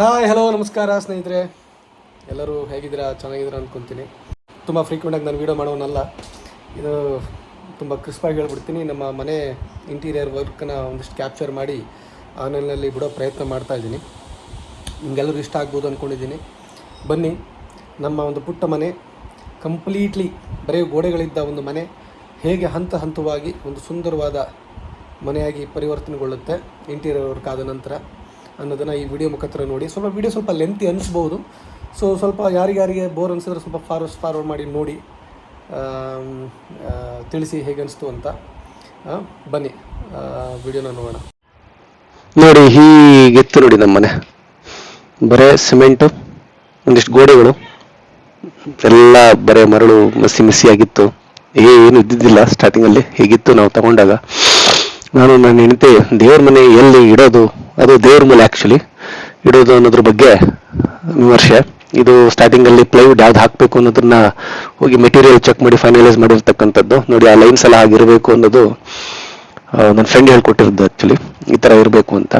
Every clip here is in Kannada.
ಹಾಯ್ ಹಲೋ ನಮಸ್ಕಾರ, ಸ್ನೇಹಿತರೆ. ಎಲ್ಲರೂ ಹೇಗಿದ್ದೀರಾ? ಚೆನ್ನಾಗಿದ್ದೀರಾ ಅಂದ್ಕೊತೀನಿ ತುಂಬ ಫ್ರೀಕ್ವೆಂಟಾಗಿ ನಾನು ವೀಡಿಯೋ ಮಾಡೋನಲ್ಲ. ಇದು ತುಂಬ ಕ್ರಿಸ್ಪಾಗಿ ಹೇಳ್ಬಿಡ್ತೀನಿ. ನಮ್ಮ ಮನೆ ಇಂಟೀರಿಯರ್ ವರ್ಕನ್ನ ಒಂದಿಷ್ಟು ಕ್ಯಾಪ್ಚರ್ ಮಾಡಿ ಆನ್ಲೈನಲ್ಲಿ ಬಿಡೋ ಪ್ರಯತ್ನ ಮಾಡ್ತಾ ಇದ್ದೀನಿ. ನಿಮಗೆಲ್ಲರೂ ಇಷ್ಟ ಆಗ್ಬೋದು ಅಂದ್ಕೊಂಡಿದ್ದೀನಿ ಬನ್ನಿ, ನಮ್ಮ ಒಂದು ಪುಟ್ಟ ಮನೆ ಕಂಪ್ಲೀಟ್ಲಿ ಬರೀ ಗೋಡೆಗಳಿದ್ದ ಒಂದು ಮನೆ, ಹೇಗೆ ಹಂತ ಹಂತವಾಗಿ ಒಂದು ಸುಂದರವಾದ ಮನೆಯಾಗಿ ಪರಿವರ್ತನೆಗೊಳ್ಳುತ್ತೆ ಇಂಟೀರಿಯರ್ ವರ್ಕ್ ಆದ ನಂತರ. ಅನ್ನೋದನ್ನು ಈ ವಿಡಿಯೋ ಮುಖಾಂತರ ನೋಡಿ. ಸ್ವಲ್ಪ ವಿಡಿಯೋ ಸ್ವಲ್ಪ ಲೆಂತಿ ಅನಿಸ್ಬೋದು. ಸೊ ಸ್ವಲ್ಪ ಯಾರಿಗಾರಿಗೆ ಬೋರ್ ಅನಿಸಿದ್ರೆ ಸ್ವಲ್ಪ ಫಾರ್ವರ್ಡ್ ಫಾರ್ವರ್ಡ್ ಮಾಡಿ ನೋಡಿ. ತಿಳಿಸಿ ಹೇಗೆ ಅನಿಸ್ತು ಅಂತ. ಬನ್ನಿ. ವಿಡಿಯೋನ ನೋಡೋಣ. ನೋಡಿ ಹೀಗಿತ್ತು ನೋಡಿ ನಮ್ಮ ಮನೆ ಬರೇ ಸಿಮೆಂಟು ಒಂದಿಷ್ಟು ಗೋಡೆಗಳು. ಎಲ್ಲ ಬರೇ ಮರಳು ಮಸಿ ಮಸಿ ಆಗಿತ್ತು ಏನು ಇದ್ದಿದ್ದಿಲ್ಲ ಸ್ಟಾರ್ಟಿಂಗಲ್ಲಿ ಹೇಗಿತ್ತು ನಾವು ತಗೊಂಡಾಗ. ನಾನು ನನ್ನ ಹೆಂಡತಿ, ದೇವ್ರ ಮನೆ ಎಲ್ಲಿ ಇಡೋದು? ಅದು ದೇವ್ರ ಮೇಲೆ ಆ್ಯಕ್ಚುಲಿ ಇಡೋದು ಅನ್ನೋದ್ರ ಬಗ್ಗೆ ವಿಮರ್ಶೆ. ಇದು ಸ್ಟಾರ್ಟಿಂಗಲ್ಲಿ ಪ್ಲೈವುಡ್ ಯಾವ್ದು ಹಾಕಬೇಕು ಅನ್ನೋದನ್ನ ಹೋಗಿ ಮೆಟೀರಿಯಲ್ ಚೆಕ್ ಮಾಡಿ ಫೈನಲೈಸ್ ಮಾಡಿರ್ತಕ್ಕಂಥದ್ದು. ನೋಡಿ, ಆ ಲೈನ್ಸ್ ಎಲ್ಲ ಆಗಿರಬೇಕು ಅನ್ನೋದು ನನ್ನ ಫ್ರೆಂಡ್ ಹೇಳ್ಕೊಟ್ಟಿರೋದು ಆ್ಯಕ್ಚುಲಿ ಈ ಥರ ಇರಬೇಕು ಅಂತ.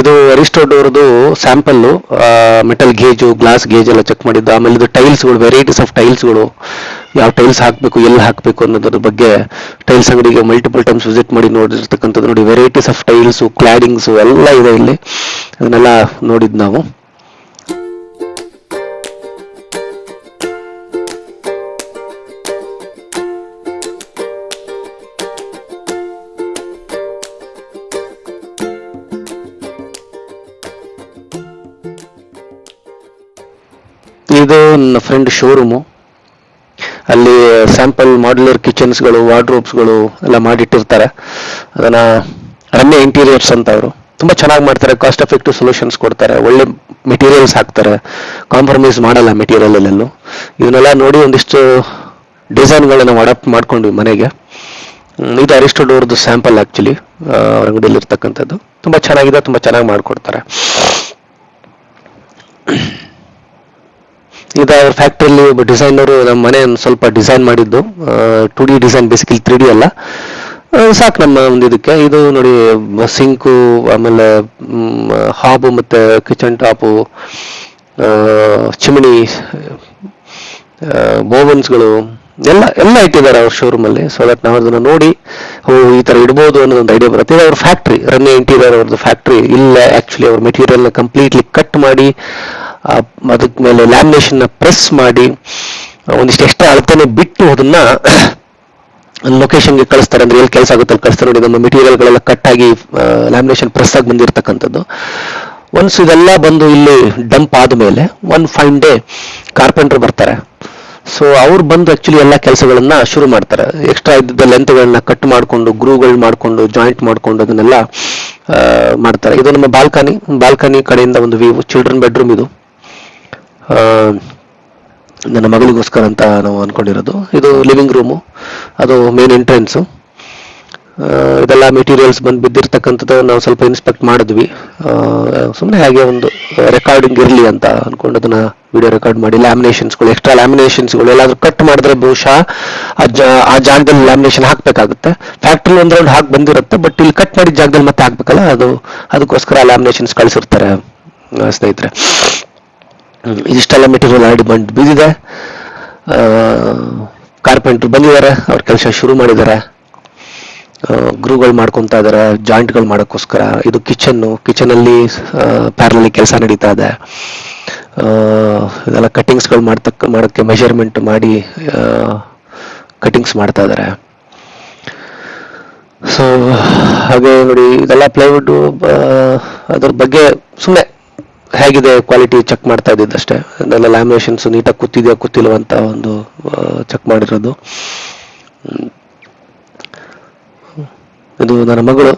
ಇದು ಅರಿಸ್ಟೋಡ್ ಡೋರ್ದು sample metal gauge glass gauge ಎಲ್ಲ ಚೆಕ್ ಮಾಡಿದ್ದು. ಆಮೇಲೆ ಇದು ಟೈಲ್ಸ್ಗಳು ವೆರೈಟೀಸ್ ಆಫ್ ಟೈಲ್ಸ್ಗಳು ಯಾವ ಟೈಲ್ಸ್ ಹಾಕಬೇಕು, ಎಲ್ಲಿ ಹಾಕಬೇಕು ಅನ್ನೋದ್ರ ಬಗ್ಗೆ ಟೈಲ್ಸ್ ಅಂಗಡಿಗೆ ಮಲ್ಟಿಪಲ್ ಟೈಮ್ಸ್ ವಿಸಿಟ್ ಮಾಡಿ ನೋಡಿರ್ತಕ್ಕಂಥದ್ದು ನೋಡಿ ವೆರೈಟೀಸ್ ಆಫ್ ಟೈಲ್ಸು ಕ್ಲಾಡಿಂಗ್ಸು ಎಲ್ಲ ಇದೆ ಇಲ್ಲಿ. ಅದನ್ನೆಲ್ಲ ನೋಡಿದ್ದು ನಾವು. ಇದು ನನ್ನ ಫ್ರೆಂಡ್ ಶೋರೂಮು ಅಲ್ಲಿ ಸ್ಯಾಂಪಲ್ ಮಾಡ್ಯುಲರ್ ಕಿಚನ್ಸ್ಗಳು ವಾರ್ಡ್ರೋಬ್ಸ್ಗಳು ಎಲ್ಲ ಮಾಡಿಟ್ಟಿರ್ತಾರೆ. ಅದನ್ನ ರಮ್ಯ ಇಂಟೀರಿಯರ್ಸ್ ಅಂತ ಅವರು ತುಂಬಾ ಚೆನ್ನಾಗಿ ಮಾಡ್ತಾರೆ ಕಾಸ್ಟ್ ಎಫೆಕ್ಟಿವ್ ಸೊಲ್ಯೂಷನ್ಸ್ ಕೊಡ್ತಾರೆ, ಒಳ್ಳೆ ಮೆಟೀರಿಯಲ್ಸ್ ಹಾಕ್ತಾರೆ ಕಾಂಪ್ರಮೈಸ್ ಮಾಡಲ್ಲ ಮೆಟೀರಿಯಲ್ ಅಲ್ಲೆಲ್ಲೂ. ಇದನ್ನೆಲ್ಲ ನೋಡಿ ಒಂದಿಷ್ಟು ಡಿಸೈನ್ಗಳನ್ನ ಅಡಾಪ್ಟ್ ಮಾಡ್ಕೊಂಡ್ವಿ ಮನೆಗೆ. ಇದು ಅರಿಸ್ಟೋ ಡೋರ್ದು ಸ್ಯಾಂಪಲ್ ಆ್ಯಕ್ಚುಲಿ ಅವ್ರ ಅಂಗಡಿಯಲ್ಲಿ ಇರ್ತಕ್ಕಂಥದ್ದು ತುಂಬಾ ಚೆನ್ನಾಗಿದೆ, ತುಂಬಾ ಚೆನ್ನಾಗಿ ಮಾಡ್ಕೊಡ್ತಾರೆ. ಇದು ಅವ್ರ ಫ್ಯಾಕ್ಟ್ರಿಯಲ್ಲಿ ಒಬ್ಬ ಡಿಸೈನರು ನಮ್ಮ ಮನೆ ಸ್ವಲ್ಪ ಡಿಸೈನ್ ಮಾಡಿದ್ದು. Two D design basically three D ಅಲ್ಲ. ಸಾಕು ನಮ್ಮ ಒಂದು ಇದಕ್ಕೆ. ಇದು ನೋಡಿ ಸಿಂಕು ಆಮೇಲೆ ಹಾಬು ಮತ್ತೆ ಕಿಚನ್ ಟಾಪು ಚಿಮಣಿ ಬೋವನ್ಸ್ಗಳು ಎಲ್ಲ ಎಲ್ಲ ಇಟ್ಟಿದ್ದಾರೆ ಅವ್ರ ಶೋರೂಮ್ ಅಲ್ಲಿ. ಸೊ ದಟ್ ನಾವು ಅದನ್ನ ನೋಡಿ, ಓ, ಈ ತರ ಇಡ್ಬೋದು ಅನ್ನೋದೊಂದು ಐಡಿಯಾ ಬರುತ್ತೆ. ಅವ್ರ ಫ್ಯಾಕ್ಟ್ರಿ ರನ್ನಿ ಇಂಟೀರಿಯರ್ ಅವ್ರದ್ದು ಫ್ಯಾಕ್ಟ್ರಿ ಇಲ್ಲ. ಆ್ಯಕ್ಚುಲಿ ಅವ್ರ ಮೆಟೀರಿಯಲ್ನ ಕಂಪ್ಲೀಟ್ಲಿ ಕಟ್ ಮಾಡಿ ಅದಕ್ಕೆ ಮೇಲೆ ಲ್ಯಾಮಿನೇಷನ್ನ ಪ್ರೆಸ್ ಮಾಡಿ ಒಂದಿಷ್ಟು ಎಕ್ಸ್ಟ್ರಾ ಅಳತೆನೆ ಬಿಟ್ಟು ಅದನ್ನ ಲೊಕೇಶನ್ಗೆ ಕಳಿಸ್ತಾರೆ. ಅಂದ್ರೆ ಎಲ್ಲಿ ಕೆಲಸ ಆಗುತ್ತೆ ಅಲ್ಲಿ ಕಳಿಸ್ತಾರೆ ನೋಡಿ. ನಮ್ಮ ಮೆಟೀರಿಯಲ್ಗಳೆಲ್ಲ ಕಟ್ ಆಗಿ ಲ್ಯಾಮಿನೇಷನ್ ಪ್ರೆಸ್ ಆಗಿ ಬಂದಿರತಕ್ಕಂಥದ್ದು. ಒನ್ಸ್ ಇದೆಲ್ಲ ಬಂದು ಇಲ್ಲಿ ಡಂಪ್ ಆದ್ಮೇಲೆ ಒನ್ ಫೈನ್ ಡೇ ಕಾರ್ಪೆಂಟರ್ ಬರ್ತಾರೆ. ಸೊ ಅವ್ರು ಬಂದು ಆಕ್ಚುಲಿ ಎಲ್ಲ ಕೆಲಸಗಳನ್ನ ಶುರು ಮಾಡ್ತಾರೆ. ಎಕ್ಸ್ಟ್ರಾ ಇದ್ದ ಲೆಂತ್ಗಳನ್ನ ಕಟ್ ಮಾಡಿಕೊಂಡು ಗ್ರೂಗಳು ಮಾಡಿಕೊಂಡು ಜಾಯಿಂಟ್ ಮಾಡಿಕೊಂಡು ಅದನ್ನೆಲ್ಲ ಮಾಡ್ತಾರೆ. ಇದು ನಮ್ಮ ಬಾಲ್ಕನಿ ಬಾಲ್ಕನಿ ಕಡೆಯಿಂದ ಒಂದು ವ್ಯೂ ಚಿಲ್ಡ್ರನ್ ಬೆಡ್ರೂಮ್ ಇದು. ನನ್ನ ಮಗಳಿಗೋಸ್ಕರ ಅಂತ ನಾವು ಅನ್ಕೊಂಡಿರೋದು. ಇದು ಲಿವಿಂಗ್ ರೂಮು ಅದು ಮೇನ್ ಎಂಟ್ರೆನ್ಸು ಇದೆಲ್ಲ ಮೆಟೀರಿಯಲ್ಸ್ ಬಂದು ಬಿದ್ದಿರ್ತಕ್ಕಂಥದ್ದು ನಾವು ಸ್ವಲ್ಪ ಇನ್ಸ್ಪೆಕ್ಟ್ ಮಾಡಿದ್ವಿ. ಸುಮ್ಮನೆ ಹಾಗೆ ಒಂದು ರೆಕಾರ್ಡಿಂಗ್ ಇರಲಿ ಅಂತ ಅಂದ್ಕೊಂಡು ಅದನ್ನ ವಿಡಿಯೋ ರೆಕಾರ್ಡ್ ಮಾಡಿ ಲ್ಯಾಮಿನೇಷನ್ಸ್ಗಳು ಎಕ್ಸ್ಟ್ರಾ ಲ್ಯಾಮಿನೇಷನ್ಸ್ಗಳು ಎಲ್ಲಾದರೂ ಕಟ್ ಮಾಡಿದ್ರೆ ಬಹುಶಃ ಆ ಜಾಗದಲ್ಲಿ ಲ್ಯಾಮಿನೇಷನ್ ಹಾಕ್ಬೇಕಾಗುತ್ತೆ. ಫ್ಯಾಕ್ಟ್ರಿ ಒಂದ್ ರೌಂಡ್ ಹಾಕಿ ಬಂದಿರುತ್ತೆ ಬಟ್ ಇಲ್ಲಿ ಕಟ್ ಮಾಡಿದ ಜಾಗದಲ್ಲಿ ಮತ್ತೆ ಹಾಕ್ಬೇಕಲ್ಲ, ಅದು, ಅದಕ್ಕೋಸ್ಕರ ಲ್ಯಾಮಿನೇಷನ್ಸ್ ಕಳಿಸಿರ್ತಾರೆ ಸ್ನೇಹಿತರೆ. ಇದಿಷ್ಟೆಲ್ಲ ಮೆಟೀರಿಯಲ್ ಆಲ್ರೆಡಿ ಬಂದು ಬಿದ್ದಿದೆ. ಕಾರ್ಪೆಂಟ್ರ್ ಬಂದಿದ್ದಾರೆ, ಅವ್ರ ಕೆಲಸ ಶುರು ಮಾಡಿದ್ದಾರೆ. ಗ್ರೂಗಳು ಮಾಡ್ಕೊತಾ ಇದ್ದಾರೆ ಜಾಯಿಂಟ್ಗಳು ಮಾಡೋಕ್ಕೋಸ್ಕರ. ಇದು ಕಿಚನ್ನು ಕಿಚನಲ್ಲಿ ಪ್ಯಾರಲಲ್ಲಿ ಕೆಲಸ ನಡೀತಾ ಇದೆ. ಇದೆಲ್ಲ ಕಟ್ಟಿಂಗ್ಸ್ಗಳು ಮಾಡ್ತಕ್ಕ, ಮಾಡೋಕ್ಕೆ ಮೆಷರ್ಮೆಂಟ್ ಮಾಡಿ ಕಟಿಂಗ್ಸ್ ಮಾಡ್ತಾ ಇದ್ದಾರೆ ಸೊ ಹಾಗೆ ನೋಡಿ, ಇದೆಲ್ಲ ಪ್ಲೈವುಡ್ ಅದ್ರ ಬಗ್ಗೆ ಸುಮ್ಮನೆ ಹೇಗಿದೆ ಕ್ವಾಲಿಟಿ ಚೆಕ್ ಮಾಡ್ತಾ ಇದ್ದಿದ್ದಷ್ಟೇ? ಅದೆಲ್ಲ ಲ್ಯಾಮಿನೇಷನ್ಸ್ ನೀಟಾಗಿ ಕೂತಿದೆಯಾ, ಕೂತಿಲ್ವ ಅಂತ ಒಂದು ಚೆಕ್ ಮಾಡಿರೋದು. ಇದು ನನ್ನ ಮಗಳು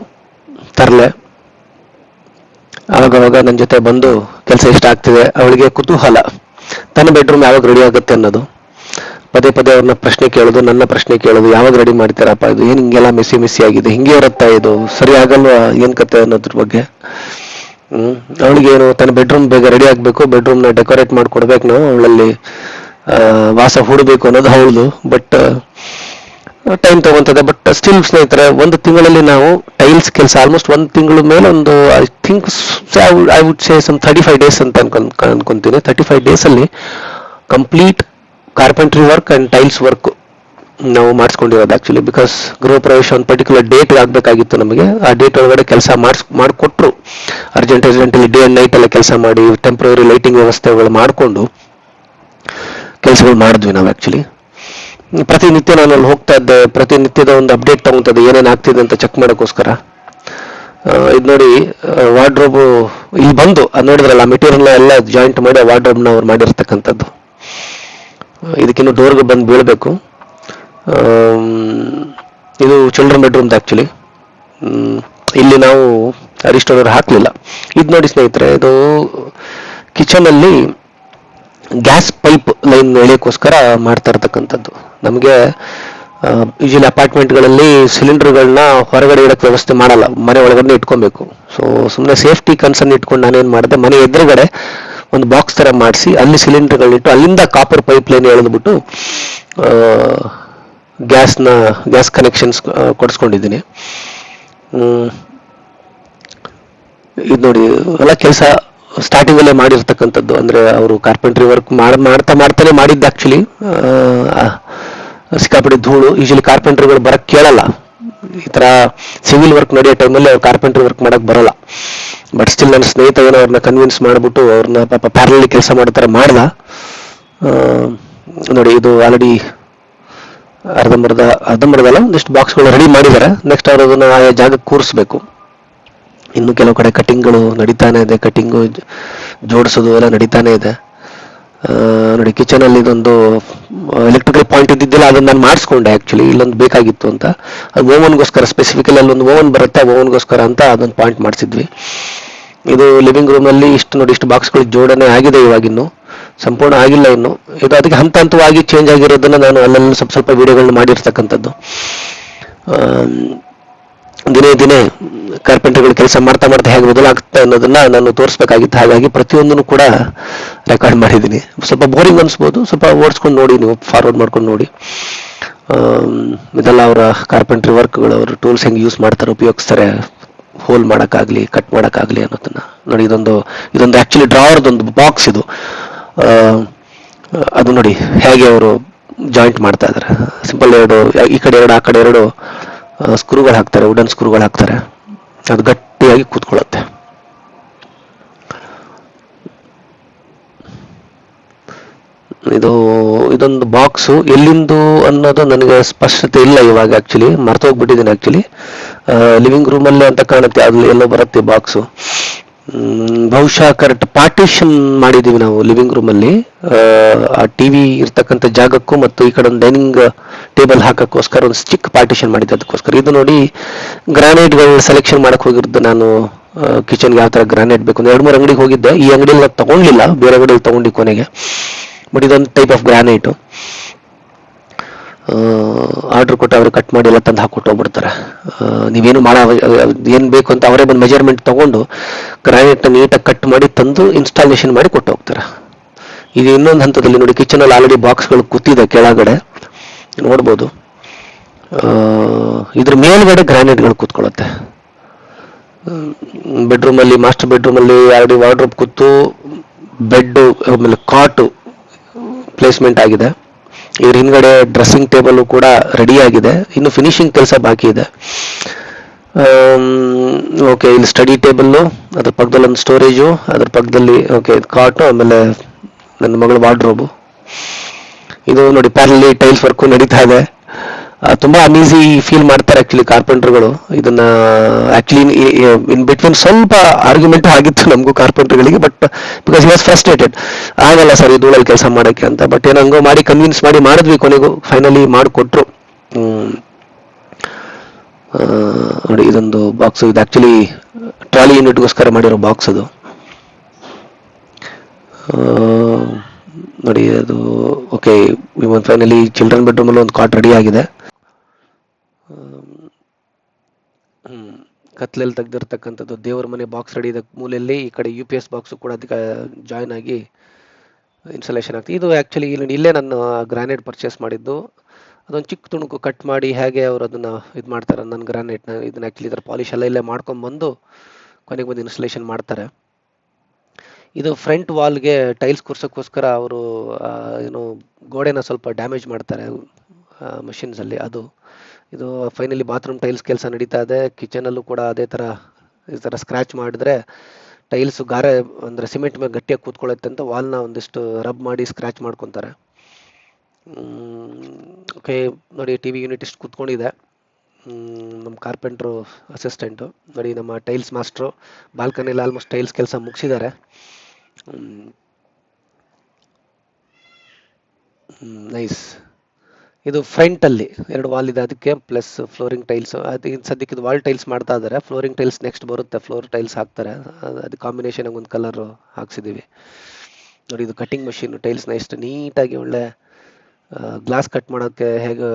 ತರಲೆ. ಆವಾಗವಾಗ ನನ್ನ ಜೊತೆ ಬಂದು ಕೆಲಸ ಇಷ್ಟ ಆಗ್ತಿದೆ. ಅವಳಿಗೆ ಕುತೂಹಲ. ತನ್ನ ಬೆಡ್ರೂಮ್ ಯಾವಾಗ ರೆಡಿ ಆಗುತ್ತೆ ಅನ್ನೋದು. ಪದೇ ಪದೇ ಅವ್ರನ್ನ ಪ್ರಶ್ನೆ ಕೇಳೋದು, ನನ್ನ ಪ್ರಶ್ನೆ ಕೇಳೋದು, ಯಾವಾಗ ರೆಡಿ ಮಾಡ್ತೀರಪ್ಪ ಇದು? ಏನು ಹಿಂಗೆಲ್ಲ ಮಿಸಿ ಮಿಸಿ ಆಗಿದೆ? ಹಿಂಗೆ ಇರುತ್ತಾ ಇದು? ಸರಿ ಆಗಲ್ವಾ ಏನು ಕತೆ ಅನ್ನೋದ್ರ ಬಗ್ಗೆ? ಹ್ಮ್. ಅವಳಿಗೆ ಏನು, ತನ್ನ ಬೆಡ್ರೂಮ್ ಬೇಗ ರೆಡಿ ಆಗ್ಬೇಕು ಬೆಡ್ರೂಮ್ನ ಡೆಕೋರೇಟ್ ಮಾಡ್ಕೊಡ್ಬೇಕು ನಾವು, ಅವಳಲ್ಲಿ ವಾಸ ಹೂಡಬೇಕು ಅನ್ನೋದು ಹೌದು ಬಟ್ ಟೈಮ್ ತಗೊಂತದೆ ಬಟ್ ಸ್ಟಿಲ್ ಸ್ನೇಹಿತರೆ, ಒಂದು ತಿಂಗಳಲ್ಲಿ ನಾವು ಟೈಲ್ಸ್ ಕೆಲಸ ಆಲ್ಮೋಸ್ಟ್ ಒಂದು ತಿಂಗಳ ಮೇಲೆ ಒಂದು I think I would say some thirty five days ಅಂತ ಅನ್ಕೊಂಡ್, ಅನ್ಕೊಂತೀನಿ. ತರ್ಟಿ ಫೈವ್ ಡೇಸಲ್ಲಿ complete carpentry work and tiles work ನಾವು ಮಾಡಿಸ್ಕೊಂಡಿರೋದು ಆ್ಯಕ್ಚುಲಿ ಬಿಕಾಸ್ ಗೃಹ ಪ್ರವೇಶ ಒಂದು ಪರ್ಟಿಕ್ಯುಲರ್ ಡೇಟ್ ಆಗಬೇಕಾಗಿತ್ತು ನಮಗೆ. ಆ ಡೇಟ್ ಒಳಗಡೆ ಕೆಲಸ ಮಾಡಿಸ್, ಮಾಡಿಕೊಟ್ರು. ಅರ್ಜೆಂಟ್ ಅರ್ಜೆಂಟಲ್ಲಿ ಡೇ ಆ್ಯಂಡ್ ನೈಟ್ ಎಲ್ಲ ಕೆಲಸ ಮಾಡಿ ಟೆಂಪ್ರರಿ ಲೈಟಿಂಗ್ ವ್ಯವಸ್ಥೆಗಳು ಮಾಡಿಕೊಂಡು ಕೆಲಸಗಳು ಮಾಡಿದ್ವಿ ನಾವು ಆ್ಯಕ್ಚುಲಿ ಪ್ರತಿನಿತ್ಯ ನಾನು ಅಲ್ಲಿ ಹೋಗ್ತಾ ಇದ್ದೆ. ಪ್ರತಿನಿತ್ಯದ ಒಂದು ಅಪ್ಡೇಟ್ ತಗೊಂತದ್ದೆ ಏನೇನು ಆಗ್ತಿದೆ ಅಂತ ಚೆಕ್ ಮಾಡೋಕ್ಕೋಸ್ಕರ. ಇದು ನೋಡಿ ವಾರ್ಡ್ರೋಬು ಇಲ್ಲಿ ಬಂದು, ಅದು ನೋಡಿದ್ರಲ್ಲ ಮೆಟೀರಿಯಲ್ ಎಲ್ಲ ಜಾಯಿಂಟ್ ಮಾಡಿ ವಾರ್ಡ್ರೋಬ್ನ ಅವ್ರು ಮಾಡಿರ್ತಕ್ಕಂಥದ್ದು. ಇದಕ್ಕಿನ್ನು ಡೋರ್ಗೆ ಬಂದು ಬೀಳಬೇಕು. ಇದು ಚಿಲ್ಡ್ರನ್ ಬೆಡ್ರೂಮ್ ಆ್ಯಕ್ಚುಲಿ ಇಲ್ಲಿ ನಾವು ಅರಿಸ್ಟೋರ್ ಹಾಕಲಿಲ್ಲ. ಇದು ನೋಡಿ ಸ್ನೇಹಿತರೆ, ಇದು ಕಿಚನಲ್ಲಿ ಗ್ಯಾಸ್ ಪೈಪ್ ಲೈನ್ ಎಳೆಯೋಕ್ಕೋಸ್ಕರ ಮಾಡ್ತಾ ಇರ್ತಕ್ಕಂಥದ್ದು. ನಮಗೆ ಯೂಶಲಿ ಅಪಾರ್ಟ್ಮೆಂಟ್ಗಳಲ್ಲಿ ಸಿಲಿಂಡರ್ಗಳನ್ನ ಹೊರಗಡೆ ಇಡಕ್ಕೆ ವ್ಯವಸ್ಥೆ ಮಾಡಲ್ಲ. ಮನೆ ಒಳಗಡೆ ಇಟ್ಕೊಬೇಕು. ಸೊ ಸುಮ್ಮನೆ ಸೇಫ್ಟಿ ಕನ್ಸರ್ನ್ ಇಟ್ಕೊಂಡು ನಾನೇನು ಮಾಡಿದೆ, ಮನೆ ಎದುರುಗಡೆ ಒಂದು ಬಾಕ್ಸ್ ಥರ ಮಾಡಿಸಿ, ಅಲ್ಲಿ ಸಿಲಿಂಡರ್ಗಳನ್ನಿಟ್ಟು ಅಲ್ಲಿಂದ ಕಾಪರ್ ಪೈಪ್ ಲೈನ್ ಎಳೆದ್ಬಿಟ್ಟು ಗ್ಯಾಸ್ನ, ಗ್ಯಾಸ್ ಕನೆಕ್ಷನ್ಸ್ ಕೊಡಿಸ್ಕೊಂಡಿದ್ದೀನಿ. ಇದು ನೋಡಿ, ಎಲ್ಲ ಕೆಲಸ ಸ್ಟಾರ್ಟಿಂಗಲ್ಲೇ ಮಾಡಿರ್ತಕ್ಕಂಥದ್ದು. ಅಂದರೆ ಅವರು ಕಾರ್ಪೆಂಟ್ರಿ ವರ್ಕ್ ಮಾಡಿ, ಮಾಡ್ತಾ, ಮಾಡ್ತಾನೆ ಮಾಡಿದ್ದು ಆ್ಯಕ್ಚುಲಿ ಸಿಕ್ಕಾಪಟ್ಟೆ ಧೂಳು. ಯೂಶಲಿ ಕಾರ್ಪೆಂಟ್ರಿಗಳು ಬರಕ್ಕೆ ಕೇಳಲ್ಲ. ಈ ಥರ ಸಿವಿಲ್ ವರ್ಕ್ ನಡೆಯೋ ಟೈಮಲ್ಲಿ ಅವ್ರು ಕಾರ್ಪೆಂಟ್ರಿ ವರ್ಕ್ ಮಾಡಕ್ಕೆ ಬರಲ್ಲ. ಬಟ್ ಸ್ಟಿಲ್ ನನ್ನ ಸ್ನೇಹಿತ ಏನೋ ಅವ್ರನ್ನ ಕನ್ವಿನ್ಸ್ ಮಾಡಿಬಿಟ್ಟು ಅವ್ರನ್ನ ಪಾಪ ಪ್ಯಾರಲಲ್ಲಿ ಕೆಲಸ ಮಾಡ್ತಾರೆ ಮಾಡ್ದ. ನೋಡಿ, ಇದು ಆಲ್ರೆಡಿ ಅರ್ಧಂಬರ್ಧ ಅರ್ಧಂಬರ್ಧಲ್ಲ ಒಂದಿಷ್ಟು ಬಾಕ್ಸ್ಗಳು ರೆಡಿ ಮಾಡಿದ್ದಾರೆ. ನೆಕ್ಸ್ಟ್ ಅವರು ಅದನ್ನು ಆಯಾ ಜಾಗಕ್ಕೆ ಕೂರಿಸ್ಬೇಕು. ಇನ್ನು ಕೆಲವು ಕಡೆ ಕಟಿಂಗ್ಗಳು ನಡೀತಾನೆ ಇದೆ. ಕಟಿಂಗು ಜೋಡಿಸೋದು ಎಲ್ಲ ನಡೀತಾನೆ ಇದೆ. ಆ, ನೋಡಿ ಕಿಚನಲ್ಲಿ ಇದೊಂದು ಎಲೆಕ್ಟ್ರಿಕಲ್ ಪಾಯಿಂಟ್ ಇದ್ದಿದ್ದಿಲ್ಲ ಅದನ್ನ ನಾನು ಮಾಡಿಸ್ಕೊಂಡೆ ಆ್ಯಕ್ಚುಲಿ ಇಲ್ಲೊಂದು ಬೇಕಾಗಿತ್ತು ಅಂತ. ಅದು ಓವನ್ಗೋಸ್ಕರ ಸ್ಪೆಸಿಫಿಕಲಿ ಅಲ್ಲೊಂದು ಓವನ್ ಬರುತ್ತೆ ಓವನ್ಗೋಸ್ಕರ ಅಂತ ಅದೊಂದು ಪಾಯಿಂಟ್ ಮಾಡಿಸಿದ್ವಿ. ಇದು ಲಿವಿಂಗ್ ರೂಮಲ್ಲಿ ಇಷ್ಟು ನೋಡಿ ಇಷ್ಟು ಬಾಕ್ಸ್ಗಳಿಗೆ ಜೋಡಣೆ ಆಗಿದೆ ಇವಾಗಿನ್ನು. ಸಂಪೂರ್ಣ ಆಗಿಲ್ಲ ಇನ್ನು. ಇದು ಅದಕ್ಕೆ ಹಂತ ಹಂತವಾಗಿ ಚೇಂಜ್ ಆಗಿರೋದನ್ನ ನಾನು ಅಲ್ಲಲ್ಲಿ ಸ್ವಲ್ಪ ಸ್ವಲ್ಪ ವಿಡಿಯೋಗಳನ್ನ ಮಾಡಿರ್ತಕ್ಕಂಥದ್ದು. ದಿನೇ ದಿನೇ ಕಾರ್ಪೆಂಟರ್ಗಳು ಕೆಲಸ ಮಾಡ್ತಾ ಮಾಡ್ತಾ ಹೇಗೆ ಬದಲಾಗುತ್ತೆ ಅನ್ನೋದನ್ನ ನಾನು ತೋರಿಸ್ಬೇಕಾಗಿತ್ತು. ಹಾಗಾಗಿ ಪ್ರತಿಯೊಂದನ್ನು ಕೂಡ ರೆಕಾರ್ಡ್ ಮಾಡಿದ್ದೀನಿ. ಸ್ವಲ್ಪ ಬೋರಿಂಗ್ ಅನಿಸ್ಬೋದು. ಸ್ವಲ್ಪ ಓಡಿಸ್ಕೊಂಡು ನೋಡಿ ನೀವು ಫಾರ್ವರ್ಡ್ ಮಾಡ್ಕೊಂಡು ನೋಡಿ. ಇದೆಲ್ಲ ಅವರ ಕಾರ್ಪೆಂಟ್ರಿ ವರ್ಕ್ಗಳು ಅವರು ಟೂಲ್ಸ್ ಹೆಂಗೆ ಯೂಸ್ ಮಾಡ್ತಾರೆ, ಉಪಯೋಗಿಸ್ತಾರೆ ಹೋಲ್ ಮಾಡೋಕ್ಕಾಗಲಿ ಕಟ್ ಮಾಡೋಕ್ಕಾಗಲಿ ಅನ್ನೋದನ್ನ ನೋಡಿ. ಇದೊಂದು ಇದೊಂದು ಆ್ಯಕ್ಚುಲಿ ಡ್ರಾವರ್ದೊಂದು ಬಾಕ್ಸ್ ಇದು. ಅದು ನೋಡಿ ಹೇಗೆ ಅವರು ಜಾಯಿಂಟ್ ಮಾಡ್ತಾ ಇದ್ದಾರೆ. ಸಿಂಪಲ್ ಎರಡು, ಈ ಕಡೆ ಎರಡು, ಆ ಕಡೆ ಎರಡು ಸ್ಕ್ರೂಗಳು ಹಾಕ್ತಾರೆ ವುಡನ್ ಸ್ಕ್ರೂಗಳು ಹಾಕ್ತಾರೆ. ಅದು ಗಟ್ಟಿಯಾಗಿ ಕೂತ್ಕೊಳ್ಳುತ್ತೆ. ಇದು, ಇದೊಂದು ಬಾಕ್ಸು ಎಲ್ಲಿಂದು ಅನ್ನೋದು ನನಗೆ ಸ್ಪಷ್ಟತೆ ಇಲ್ಲ ಇವಾಗ ಆ್ಯಕ್ಚುಲಿ ಮರ್ತೋಗ್ಬಿಟ್ಟಿದ್ದೀನಿ ಆ್ಯಕ್ಚುಲಿ ಲಿವಿಂಗ್ ರೂಮಲ್ಲೇ ಅಂತ ಕಾಣುತ್ತೆ, ಅದು ಎಲ್ಲೋ ಬರುತ್ತೆ ಬಾಕ್ಸು ಬಹುಶಃ ಕರೆಕ್ಟ್ ಪಾರ್ಟಿಷನ್ ಮಾಡಿದ್ದೀವಿ ನಾವು ಲಿವಿಂಗ್ ರೂಮಲ್ಲಿ ಆ ಟಿವಿ ಇರ್ತಕ್ಕಂಥ ಜಾಗಕ್ಕೂ ಮತ್ತು ಈ ಕಡೆ ಒಂದು ಡೈನಿಂಗ್ ಟೇಬಲ್ ಹಾಕೋಕ್ಕೋಸ್ಕರ ಒಂದು ಚಿಕ್ಕ ಪಾರ್ಟಿಷನ್ ಮಾಡಿದ್ದೆ ಅದಕ್ಕೋಸ್ಕರ. ಇದು ನೋಡಿ ಗ್ರಾನೈಟ್ಗಳು ಸೆಲೆಕ್ಷನ್ ಮಾಡಕ್ಕೆ ಹೋಗಿರೋದು ನಾನು ಕಿಚನ್ಗೆ ಯಾವ ಥರ ಗ್ರಾನೈಟ್ ಬೇಕು. ಒಂದು ಎರಡು ಮೂರು ಅಂಗಡಿಗೆ ಹೋಗಿದ್ದೆ. ಈ ಅಂಗಡಿಯಲ್ಲಿ ನಾನು ತಗೊಂಡಿಲ್ಲ ಬೇರೆ ಅಂಗಡಿಯಲ್ಲಿ ತೊಗೊಂಡು ಕೊನೆಗೆ. ಬಟ್ ಇದೊಂದು ಟೈಪ್ ಆಫ್ ಗ್ರಾನೈಟು ಆರ್ಡರ್ ಕೊಟ್ಟು ಅವ್ರಿಗೆ ಕಟ್ ಮಾಡಿ ಎಲ್ಲ ತಂದು ಹಾಕ್ಕೊಟ್ಟು ಹೋಗ್ಬಿಡ್ತಾರೆ. ನೀವೇನು ಮಾಡೋ ಏನು ಬೇಕು ಅಂತ ಅವರೇ ಬಂದು ಮೆಜರ್ಮೆಂಟ್ ತಗೊಂಡು ಗ್ರಾನೈಟ್ನ ನೀಟಾಗಿ ಕಟ್ ಮಾಡಿ ತಂದು ಇನ್ಸ್ಟಾಲೇಷನ್ ಮಾಡಿ ಕೊಟ್ಟು ಹೋಗ್ತಾರೆ. ಇದು ಇನ್ನೊಂದು ಹಂತದಲ್ಲಿ ನೋಡಿ ಕಿಚನಲ್ಲಿ ಆಲ್ರೆಡಿ ಬಾಕ್ಸ್ಗಳು ಕೂತಿದೆ ಕೆಳಗಡೆ. ನೋಡ್ಬೋದು. ಇದ್ರ ಮೇಲ್ಗಡೆ ಗ್ರಾನೈಟ್ಗಳು ಕೂತ್ಕೊಳ್ಳುತ್ತೆ. ಬೆಡ್ರೂಮಲ್ಲಿ ಮಾಸ್ಟರ್ ಬೆಡ್ರೂಮಲ್ಲಿ ಆಲ್ರೆಡಿ ವಾರ್ಡ್ರೋಬ್ ಕೂತು ಬೆಡ್ ಆಮೇಲೆ ಕಾಟು ಪ್ಲೇಸ್ಮೆಂಟ್ ಆಗಿದೆ. ಇದ್ರ ಹಿಂದ್ಗಡೆ ಡ್ರೆಸ್ಸಿಂಗ್ ಟೇಬಲ್ ಕೂಡ ರೆಡಿ ಆಗಿದೆ. ಇನ್ನು ಫಿನಿಶಿಂಗ್ ಕೆಲಸ ಬಾಕಿ ಇದೆ. ಓಕೆ ಇಲ್ಲಿ ಸ್ಟಡಿ ಟೇಬಲ್ಲು ಅದ್ರ ಪಕ್ಕದಲ್ಲಿ ಒಂದು ಸ್ಟೋರೇಜು ಅದ್ರ ಪಕ್ಕದಲ್ಲಿ ಓಕೆ ಕಾಟು ಆಮೇಲೆ ನನ್ನ ಮಗಳ ವಾರ್ಡ್ರೋಬು ಇದು ನೋಡಿ ಪ್ಯಾರಲಿ ಟೈಲ್ಸ್ ವರ್ಕು ನಡೀತಾ ಇದೆ. ತುಂಬಾ ಅನೀಸಿ ಫೀಲ್ ಮಾಡ್ತಾರೆ ಆಕ್ಚುಲಿ ಕಾರ್ಪೆಂಟರ್ಗಳು ಇದನ್ನ ಆಕ್ಚುಲಿ ಇನ್ ಬಿಟ್ವೀನ್ ಸ್ವಲ್ಪ ಆರ್ಗ್ಯುಮೆಂಟ್ ಆಗಿತ್ತು ನಮಗೂ ಕಾರ್ಪೆಂಟರ್ಗಳಿಗೆ ಬಟ್ ಬಿಕಾಸ್ ವಾಸ್ ಫ್ರಸ್ಟ್ರೇಟೆಡ್ ಆಗಲ್ಲ ಸರ್ ಈ ಧೂಳಲ್ಲಿ ಕೆಲಸ ಮಾಡೋಕ್ಕೆ ಅಂತ. ಬಟ್ ಏನೋ ಹಂಗೋ ಮಾಡಿ ಕನ್ವಿನ್ಸ್ ಮಾಡಿ ಮಾಡಿದ್ವಿ ಕೊನೆಗೂ. ಫೈನಲಿ ಮಾಡಿಕೊಟ್ರು. ನೋಡಿ, ಇದೊಂದು ಬಾಕ್ಸ್ ಇದು ಆಕ್ಚುಲಿ ಟ್ರಾಲಿ ಯೂನಿಟ್ಗೋಸ್ಕರ ಮಾಡಿರೋ ಬಾಕ್ಸ್ ಅದು. ನೋಡಿ, ಅದು ಓಕೆ ಫೈನಲಿ ಚಿಲ್ಡ್ರನ್ ಬೆಡ್ರೂಮಲ್ಲಿ ಒಂದು ಕಾಟ್ ರೆಡಿ ಆಗಿದೆ. ಕತ್ಲಲ್ಲಿ ತೆಗ್ದಿರ್ತಕ್ಕಂಥದ್ದು ದೇವರ ಮನೆ ಬಾಕ್ಸ್ ರೆಡಿ ಇದೆ ಮೂಲೆಯಲ್ಲಿ ಈ ಕಡೆ ಯು ಪಿ ಎಸ್ ಬಾಕ್ಸು ಕೂಡ ಅದಕ್ಕೆ ಜಾಯ್ನ್ ಆಗಿ ಇನ್ಸ್ಟಾಲೇಷನ್ ಆಗ್ತದೆ. ಇದು ಆ್ಯಕ್ಚುಲಿ ಇಲ್ಲಿ ಇಲ್ಲೇ ನಾನು ಗ್ರಾನೈಟ್ ಪರ್ಚೇಸ್ ಮಾಡಿದ್ದು. ಅದೊಂದು ಚಿಕ್ಕ ತುಣುಕು ಕಟ್ ಮಾಡಿ ಹೇಗೆ ಅವರು ಅದನ್ನು ಇದು ಮಾಡ್ತಾರೆ ನನ್ನ ಗ್ರಾನೈಟ್ನ ಇದನ್ನ ಆ್ಯಕ್ಚುಲಿ ಇದರ ಪಾಲಿಶ್ ಎಲ್ಲ ಇಲ್ಲೇ ಮಾಡ್ಕೊಂಬಂದು ಕೊನೆಗೆ ಬಂದು ಇನ್ಸ್ಟಾಲೇಷನ್ ಮಾಡ್ತಾರೆ. ಇದು ಫ್ರಂಟ್ ವಾಲ್ಗೆ ಟೈಲ್ಸ್ ಕೂರ್ಸೋಕ್ಕೋಸ್ಕರ ಅವರು ಏನು ಗೋಡೆನ ಸ್ವಲ್ಪ ಡ್ಯಾಮೇಜ್ ಮಾಡ್ತಾರೆ ಮಷಿನ್ಸಲ್ಲಿ ಅದು. ಇದು ಫೈನಲಿ ಬಾತ್ರೂಮ್ ಟೈಲ್ಸ್ ಕೆಲಸ ನಡೀತಾ ಇದೆ. ಕಿಚನಲ್ಲೂ ಕೂಡ ಅದೇ ಥರ ಈ ಥರ ಸ್ಕ್ರ್ಯಾಚ್ ಮಾಡಿದ್ರೆ ಟೈಲ್ಸ್ ಗಾರೆ ಅಂದರೆ ಸಿಮೆಂಟ್ ಮೇಲೆ ಗಟ್ಟಿಯಾಗಿ ಕೂತ್ಕೊಳ್ಳುತ್ತೆ ಅಂತ ವಾಲ್ನ ಒಂದಿಷ್ಟು ರಬ್ ಮಾಡಿ ಸ್ಕ್ರ್ಯಾಚ್ ಮಾಡ್ಕೊತಾರೆ. ಓಕೆ ನೋಡಿ ಟಿ ವಿ ಯೂನಿಟ್ ಇಷ್ಟು ಕೂತ್ಕೊಂಡಿದೆ. ನಮ್ಮ ಕಾರ್ಪೆಂಟ್ರು ಅಸಿಸ್ಟೆಂಟು ನೋಡಿ ನಮ್ಮ ಟೈಲ್ಸ್ ಮಾಸ್ಟ್ರು ಬಾಲ್ಕನಿಯಲ್ಲಿ ಆಲ್ಮೋಸ್ಟ್ ಟೈಲ್ಸ್ ಕೆಲಸ ಮುಗಿಸಿದ್ದಾರೆ. ನೈಸ್ ಇದು ಫ್ರಂಟಲ್ಲಿ ಎರಡು ವಾಲ್ ಇದೆ. ಅದಕ್ಕೆ ಪ್ಲಸ್ ಫ್ಲೋರಿಂಗ್ ಟೈಲ್ಸ್ ಅದು ಇನ್ನು ಸದ್ಯಕ್ಕೆ ಇದು ವಾಲ್ ಟೈಲ್ಸ್ ಮಾಡ್ತಾ ಇದ್ದಾರೆ ಫ್ಲೋರಿಂಗ್ ಟೈಲ್ಸ್ ನೆಕ್ಸ್ಟ್ ಬರುತ್ತೆ. ಫ್ಲೋರ್ ಟೈಲ್ಸ್ ಹಾಕ್ತಾರೆ. ಅದು ಕಾಂಬಿನೇಷನ್ ಒಂದು ಕಲರ್ ಹಾಕ್ಸಿದ್ದೀವಿ ನೋಡಿ, ಇದು ಕಟಿಂಗ್ ಮಷೀನ್ ಟೈಲ್ಸ್ನ ಎಷ್ಟು ನೀಟಾಗಿ ಒಳ್ಳೆ ಗ್ಲಾಸ್ ಕಟ್ ಮಾಡೋಕ್ಕೆ ಹೇಗೆ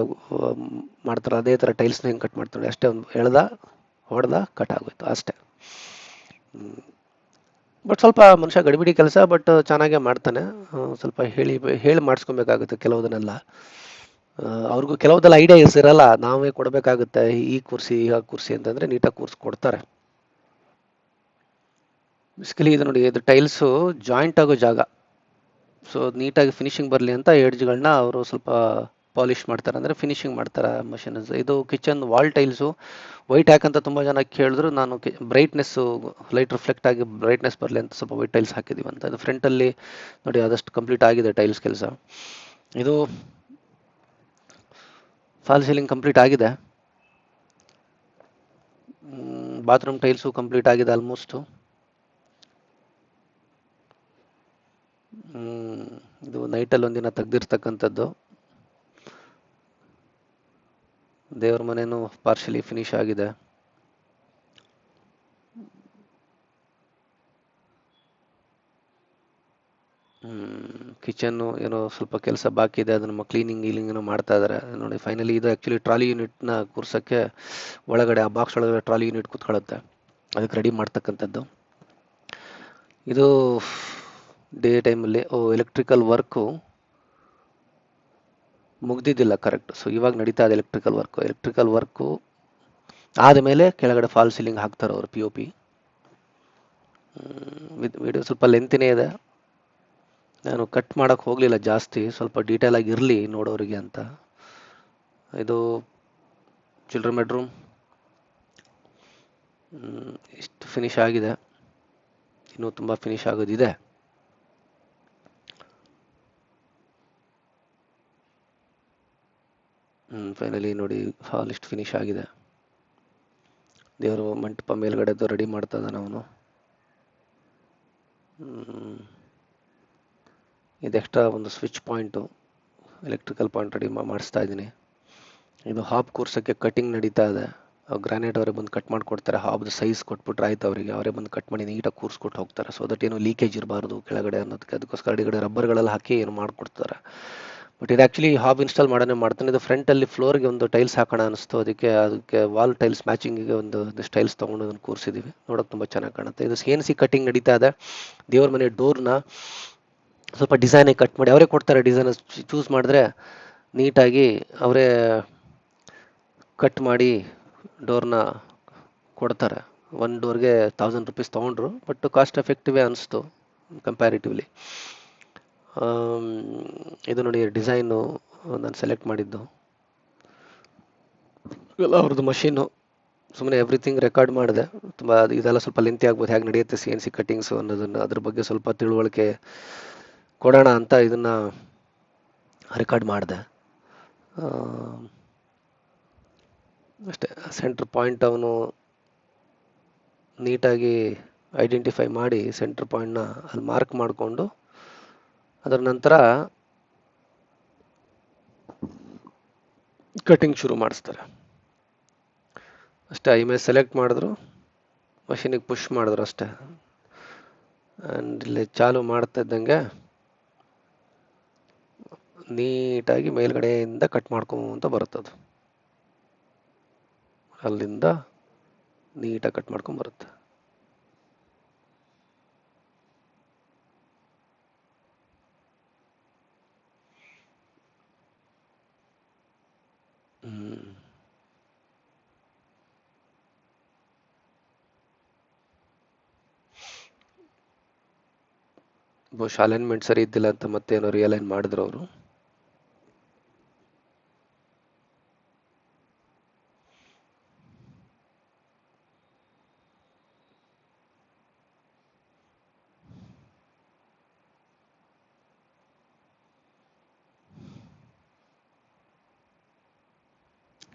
ಮಾಡ್ತಾರೆ ಅದೇ ಥರ ಟೈಲ್ಸ್ನ ಹೆಂಗೆ ಕಟ್ ಮಾಡ್ತಾರೆ ಅಷ್ಟೇ ಒಂದು ಎಳ್ದ, ಹೊಡೆದ ಕಟ್ ಆಗೋಯ್ತು. ಅಷ್ಟೇ. ಬಟ್ ಸ್ವಲ್ಪ ಮನುಷ್ಯ ಗಡಿಬಿಡಿ ಕೆಲಸ, ಬಟ್ ಚೆನ್ನಾಗೇ ಮಾಡ್ತಾನೆ. ಸ್ವಲ್ಪ ಹೇಳಿ ಹೇಳಿ ಮಾಡಿಸ್ಕೊಬೇಕಾಗುತ್ತೆ ಕೆಲವುದನ್ನೆಲ್ಲ. ಅವ್ರಿಗೂ ಕೆಲವೊಂದೆಲ್ಲ ಐಡಿಯಾಸ್ ಇರಲ್ಲ ನಾವೇ ಕೊಡಬೇಕಾಗುತ್ತೆ, ಈ ಕುರ್ಸಿ, ಆ ಕುರ್ಸಿ ಅಂತಂದರೆ ನೀಟಾಗಿ ಕೂರ್ಸಿ ಕೊಡ್ತಾರೆ. ಬೇಸಿಕಲಿ ಇದು ನೋಡಿ, ಇದು ಟೈಲ್ಸು ಜಾಯಿಂಟ್ ಆಗೋ ಜಾಗ. ಸೊ ನೀಟಾಗಿ ಫಿನಿಶಿಂಗ್ ಬರಲಿ ಅಂತ ಎಡ್ಜ್ಗಳನ್ನ ಅವರು ಸ್ವಲ್ಪ ಪಾಲಿಷ್ ಮಾಡ್ತಾರೆ. ಅಂದರೆ ಫಿನಿಶಿಂಗ್ ಮಾಡ್ತಾರೆ ಮಷಿನ್ ಇದು ಕಿಚನ್ ವಾಲ್ ಟೈಲ್ಸು ವೈಟ್ ಯಾಕಂತ ತುಂಬ ಜನ ಕೇಳಿದ್ರು, ನಾನು ಬ್ರೈಟ್ನೆಸ್ಸು ಲೈಟ್ ರಿಫ್ಲೆಕ್ಟ್ ಆಗಿ ಬ್ರೈಟ್ನೆಸ್ ಬರಲಿ ಅಂತ ಸ್ವಲ್ಪ ವೈಟ್ ಟೈಲ್ಸ್ ಹಾಕಿದ್ದೀವಿ ಅಂತ. ಅದು ಫ್ರಂಟಲ್ಲಿ ನೋಡಿ, ಆದಷ್ಟು ಕಂಪ್ಲೀಟ್ ಆಗಿದೆ ಟೈಲ್ಸ್ ಕೆಲಸ. ಇದು ಫಾಲ್ ಸೀಲಿಂಗ್ ಕಂಪ್ಲೀಟ್ ಆಗಿದೆ. ಬಾತ್ರೂಮ್ ಟೈಲ್ಸು ಕಂಪ್ಲೀಟ್ ಆಗಿದೆ ಆಲ್ಮೋಸ್ಟು ಇದು ನೈಟಲ್ಲಿ ಒಂದಿನ ತೆಗ್ದಿರ್ತಕ್ಕಂಥದ್ದು. ದೇವ್ರ ಮನೆನೂ ಪಾರ್ಷಲಿ ಫಿನಿಶ್ ಆಗಿದೆ. ಕಿಚನ್ನು ಏನೋ ಸ್ವಲ್ಪ ಕೆಲಸ ಬಾಕಿ ಇದೆ, ಅದನ್ನು ಕ್ಲೀನಿಂಗ್ ಗೀಲಿಂಗ್ ಏನೋ ಮಾಡ್ತಾ ಇದ್ದಾರೆ ನೋಡಿ ಫೈನಲಿ ಇದು ಆ್ಯಕ್ಚುಲಿ ಟ್ರಾಲಿ ಯೂನಿಟ್ನ ಕೂರ್ಸೋಕ್ಕೆ ಒಳಗಡೆ, ಆ ಬಾಕ್ಸ್ ಒಳಗಡೆ ಟ್ರಾಲಿ ಯೂನಿಟ್ ಕೂತ್ಕೊಳ್ಳುತ್ತೆ. ಅದಕ್ಕೆ ರೆಡಿ ಮಾಡ್ತಕ್ಕಂಥದ್ದು. ಇದು ಡೇ ಟೈಮಲ್ಲಿ ಓ ಎಲೆಕ್ಟ್ರಿಕಲ್ ವರ್ಕು ಮುಗ್ದಿದ್ದಿಲ್ಲ ಕರೆಕ್ಟ್ ಸೊ ಇವಾಗ ನಡೀತಾ ಇದೆ ಎಲೆಕ್ಟ್ರಿಕಲ್ ವರ್ಕು ಎಲೆಕ್ಟ್ರಿಕಲ್ ವರ್ಕು ಆದಮೇಲೆ ಕೆಳಗಡೆ ಫಾಲ್ ಸೀಲಿಂಗ್ ಹಾಕ್ತಾರೆ ಅವರು ಪಿ ಒ ಪಿ ವಿಡಿಯೋ ಸ್ವಲ್ಪ ಲೆಂತಿನೇ ಇದೆ. ನಾನು ಕಟ್ ಮಾಡೋಕ್ಕೆ ಹೋಗಲಿಲ್ಲ ಜಾಸ್ತಿ, ಸ್ವಲ್ಪ ಡೀಟೇಲ್ ಆಗಿ ಇರಲಿ ನೋಡೋರಿಗೆ ಅಂತ. ಇದು ಚಿಲ್ಡ್ರನ್ ಬೆಡ್ರೂಮ್. ಇಷ್ಟು ಫಿನಿಶ್ ಆಗಿದೆ. ಇನ್ನೂ ತುಂಬ ಫಿನಿಶ್ ಆಗೋದಿದೆ. ಫೈನಲಿ ನೋಡಿ ಹಾಲ್ ಇಷ್ಟು ಫಿನಿಶ್ ಆಗಿದೆ. ದೇವರು ಮಂಟಪ ಮೇಲ್ಗಡೆದು ರೆಡಿ ಮಾಡ್ತಾ ಇದ್ದಾನೆ ಅವನು. ಇದು ಎಕ್ಸ್ಟ್ರಾ ಒಂದು switch point electrical point ready ಮಾಡಿಸ್ತಾ ಇದ್ದೀನಿ. ಇದು ಹಾಬ್ ಕೂರ್ಸೋಕ್ಕೆ ಕಟಿಂಗ್ ನಡೀತಾ ಇದೆ. ಗ್ರಾನೈಟ್ ಅವರೇ ಬಂದು ಕಟ್ ಮಾಡಿಕೊಡ್ತಾರೆ. ಹಾಬ್ದು ಸೈಜ್ ಕೊಟ್ಬಿಟ್ರೆ ಆಯ್ತು ಅವರಿಗೆ. ಅವರೇ ಬಂದು ಕಟ್ ಮಾಡಿ ನೀಟಾಗಿ ಕೂರಿಸ್ಕೊಟ್ಟು ಹೋಗ್ತಾರೆ. ಸೊ ದಟ್ ಏನು ಲೀಕೇಜ್ ಇರಬಾರ್ದು ಕೆಳಗಡೆ ಅನ್ನೋದಕ್ಕೆ. ಅದಕ್ಕೋಸ್ಕರ ಅಡಿಗಡೆ ರಬ್ಬರ್ಗಳೆಲ್ಲ ಹಾಕಿ ಏನು ಮಾಡಿಕೊಡ್ತಾರೆ. ಬಟ್ ಇದು ಆ್ಯಕ್ಚುಲಿ ಹಾಬ್ ಇನ್ಸ್ಟಾಲ್ ಮಾಡೋಣ ಮಾಡ್ತಾನೆ. ಇದು ಫ್ರಂಟಲ್ಲಿ ಫ್ಲೋರ್ಗೆ ಒಂದು ಟೈಲ್ಸ್ ಹಾಕೋಣ ಅನಿಸ್ತು. ಅದಕ್ಕೆ ಅದಕ್ಕೆ ವಾಲ್ ಟೈಲ್ಸ್ ಮ್ಯಾಚಿಂಗಿಗೆ ಒಂದು ಟೈಲ್ಸ್ ತೊಗೊಂಡು ಅದನ್ನು ಕೂರಿಸಿದ್ದೀವಿ ನೋಡೋಕೆ ತುಂಬ ಚೆನ್ನಾಗಿ ಕಾಣುತ್ತೆ. ಇದು ಸಿ ಎನ್ ಸಿ ಕಟಿಂಗ್ ನಡೀತಾ ಇದೆ. ದೇವ್ರ ಮನೆ ಡೋರ್ನ ಸ್ವಲ್ಪ ಡಿಸೈನೇ ಕಟ್ ಮಾಡಿ, ಅವರೇ ಕೊಡ್ತಾರೆ ಡಿಸೈನ್ ಚೂಸ್ ಮಾಡಿದ್ರೆ ನೀಟಾಗಿ ಅವರೇ ಕಟ್ ಮಾಡಿ ಡೋರ್ನ ಕೊಡ್ತಾರೆ. ಒನ್ ಡೋರ್ಗೆ ತೌಸಂಡ್ ರುಪೀಸ್ ತೊಗೊಂಡ್ರು ಬಟ್ ಕಾಸ್ಟ್ ಎಫೆಕ್ಟಿವೇ ಅನಿಸ್ತು ಕಂಪ್ಯಾರಿಟಿವ್ಲಿ ಇದು ನೋಡಿ ಡಿಸೈನು ನಾನು ಸೆಲೆಕ್ಟ್ ಮಾಡಿದ್ದು. ಎಲ್ಲ ಅವ್ರದ್ದು ಮಷೀನು ಸುಮ್ಮನೆ ಎವ್ರಿಥಿಂಗ್ ರೆಕಾರ್ಡ್ ಮಾಡಿದೆ. ತುಂಬ ಇದೆಲ್ಲ ಸ್ವಲ್ಪ ಲೆಂತಿ ಆಗ್ಬೋದು, ಹೇಗೆ ನಡೆಯುತ್ತೆ ಸಿ ಎನ್ ಸಿ ಕಟ್ಟಿಂಗ್ಸು ಅನ್ನೋದನ್ನು. ಅದ್ರ ಬಗ್ಗೆ ಸ್ವಲ್ಪ ತಿಳುವಳಿಕೆ ಕೊಡೋಣ ಅಂತ ಇದನ್ನು ರೆಕಾರ್ಡ್ ಮಾಡಿದೆ. ಅಷ್ಟೇ ಸೆಂಟ್ರ್ ಪಾಯಿಂಟ್ ಅವನು ನೀಟಾಗಿ ಐಡೆಂಟಿಫೈ ಮಾಡಿ ಸೆಂಟ್ರ್ ಪಾಯಿಂಟ್ನ ಅಲ್ಲಿ ಮಾರ್ಕ್ ಮಾಡಿಕೊಂಡು, ಅದರ ನಂತರ ಕಟಿಂಗ್ ಶುರು ಮಾಡಿಸ್ತಾರೆ. ಅಷ್ಟೇ ಇಮೇಜ್ ಸೆಲೆಕ್ಟ್ ಮಾಡಿದ್ರು ಮಷೀನಿಗೆ ಪುಷ್ ಮಾಡಿದ್ರು ಅಷ್ಟೇ. ಆ್ಯಂಡ್ ಇಲ್ಲಿ ಚಾಲು ಮಾಡ್ತಾ ಇದ್ದಂಗೆ ನೀಟಾಗಿ ಮೇಲ್ಗಡೆಯಿಂದ ಕಟ್ ಮಾಡ್ಕೊಂತ ಬರುತ್ತದು. ಅಲ್ಲಿಂದ ನೀಟಾಗಿ ಕಟ್ ಮಾಡ್ಕೊಂಡು ಬರುತ್ತೆ. ಬಹುಶಃ ಅಲೈನ್ಮೆಂಟ್ ಸರಿ ಇದ್ದಿಲ್ಲ ಅಂತ ಮತ್ತೆ ಏನೋ ರಿಯಲೈನ್ ಮಾಡಿದ್ರು ಅವರು.